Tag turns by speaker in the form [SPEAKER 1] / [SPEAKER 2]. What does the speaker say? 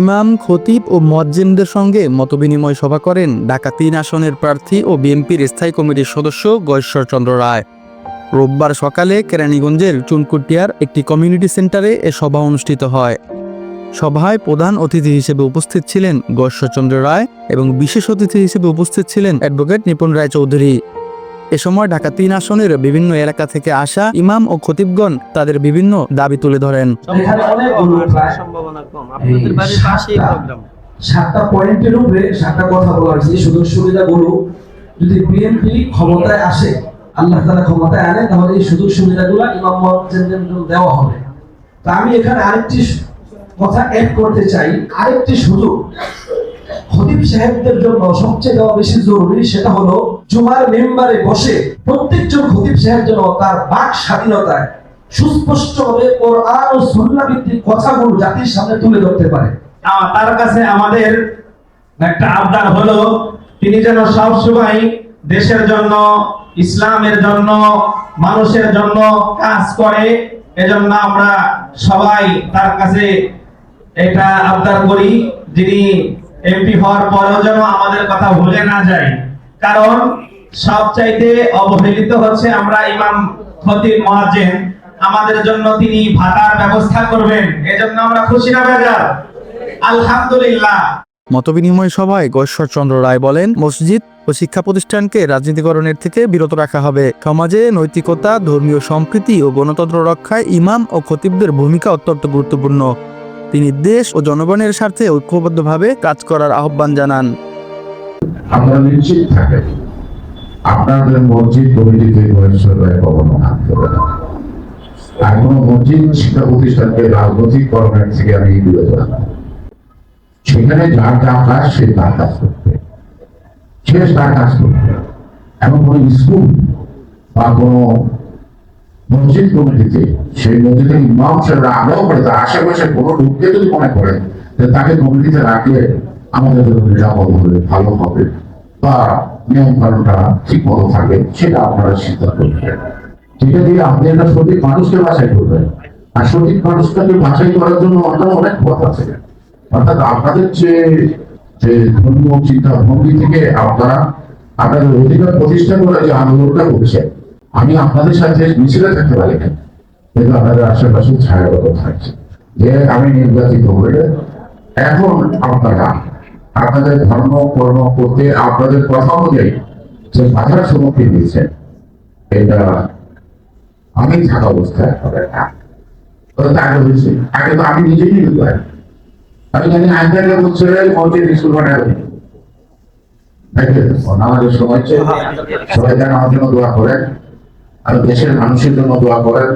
[SPEAKER 1] ইমাম, খতিব ও মজ্জিমদের সঙ্গে মতবিনিময় সভা করেন ঢাকা তিন আসনের প্রার্থী ও বিএনপির স্থায়ী কমিটির সদস্য গয়েশ্বরচন্দ্র রায়। রোববার সকালে কেরানীগঞ্জের চুনকুটিয়ার একটি কমিউনিটি সেন্টারে এ সভা অনুষ্ঠিত হয়। সভায় প্রধান অতিথি হিসেবে উপস্থিত ছিলেন গয়েশ্বরচন্দ্র রায় এবং বিশেষ অতিথি হিসেবে উপস্থিত ছিলেন অ্যাডভোকেট নিপুণ রায় চৌধুরী এ সময় ঢাকা তিন আসনের বিভিন্ন এলাকা থেকে আসা ইমাম ও খতিবগণ তাদের বিভিন্ন দাবি তুলে ধরেন।
[SPEAKER 2] এখানে অনেকগুলো প্রায়
[SPEAKER 3] সম্ভাবনা কম। আপনাদের বাড়ির পাশেই প্রোগ্রাম।
[SPEAKER 2] সাতটা পয়েন্টের উপরে সাতটা কথা বলা হয়েছে। সুযোগ সুবিধাগুলো যদি বিএনপি ক্ষমতায় আসে আল্লাহ তালা ক্ষমতায় আনে তাহলে এই সুযোগ সুবিধাগুলো ইমাম দেওয়া হবে। তা আমি এখানে আরেকটি কথা অ্যাড করতে চাই। আরেকটি সুযোগ খতিব সাহেবদের জন্য সবচেয়ে দেওয়া বেশি জরুরি সেটা হলো জুমার মেম্বারে বসে প্রত্যেকজন খতিব সাহেব যেন তার বাক স্বাধীনতায় সুস্পষ্টভাবে কোরআন ও সুন্নাহ ভিত্তিক কথাগুলো জাতির সামনে তুলে ধরতে পারে।
[SPEAKER 4] তার কাছে আমাদের একটা আবদার হলো, তিনি যেন সব সময় দেশের জন্য, ইসলামের জন্য, মানুষের জন্য কাজ করে, এজন্য আমরা সবাই তার কাছে এটা আবদার করি, যিনি এমপি হওয়ার পরেও যেন আমাদের কথা ভুলে না যায়। কারণ সবচাইতে অবহেলিত হচ্ছে আমরা ইমাম খতিব মুয়াজ্জিন আমাদের জন্য তিনি ভাতার ব্যবস্থা করবেন। এজন্য আমরা খুশি না বেজার। আলহামদুলিল্লাহ।
[SPEAKER 1] মতবিনিময় সভায় গয়েশ্বরচন্দ্র রায় বলেন, মসজিদ ও শিক্ষা প্রতিষ্ঠানকে রাজনীতিকরণের থেকে বিরত রাখা হবে। সমাজে নৈতিকতা, ধর্মীয় সম্প্রীতি ও গণতন্ত্র রক্ষায় ইমাম ও খতিবদের ভূমিকা অত্যন্ত গুরুত্বপূর্ণ। তিনি দেশ ও জনগণের স্বার্থে ঐক্যবদ্ধভাবে কাজ করার আহ্বান জানান।
[SPEAKER 5] আমরা নিশ্চিত থাকেন আপনাদের মসজিদ কমিটিতে বয়সের কখনো আর কোনো মসজিদ শিক্ষা প্রতিষ্ঠানকে রাজনৈতিক কর্মের থেকে আমি বিরত সেখানে যার যা কাজ সে তার কাজ করবে সে তার কাজ করবে এমন কোনো স্কুল বা কোনো মসজিদ কমিটিতে সেই মসজিদের ইমাম সাহেবরা আগ্রহ করে, তার আশেপাশে কোনো লোককে যদি মনে করেন তাকে কমিটিতে রাখলে আমাদের জন্য নিরাপদ হবে, ভালো হবে। বা নিয়ম কানুনটা ঠিক মতো থাকে, সেটা আপনারা সিদ্ধান্ত নেবেন যেটা দিয়ে আপনি একটা সঠিক মানুষকে বাছাই করবেন। আর সঠিক মানুষটাকে বাছাই করার জন্য অন্য অনেক পথ আছে। অর্থাৎ আপনাদের যে যে ধর্মীয় চিন্তা ভঙ্গি থেকে আপনারা আপনাদের অধিকার প্রতিষ্ঠা করে যে আন্দোলনটা করছেন আমি আপনাদের সাথে মিছিলে থাকতে পারি না কিন্তু আপনাদের আশেপাশে ছায়াগত থাকছে। যে আমি নির্বাচিত হয়ে এখন আপনারা আপনাদের ধর্ম কর্ম করতে আপনাদের কথা অনুযায়ী যে বাধার সম্মুখীন দিয়েছেন এটা আমি থাকা অবস্থায় হবে না। আগে হয়েছে। আগে তো আমি নিজেই নিতে আমি জানি আইনটাকে বলছে মসজিদ স্কুল বানাবে আমাদের সময় সবাই যেন আমার জন্য দোয়া করেন। আর দেশের মানুষের জন্য দোয়া করেন।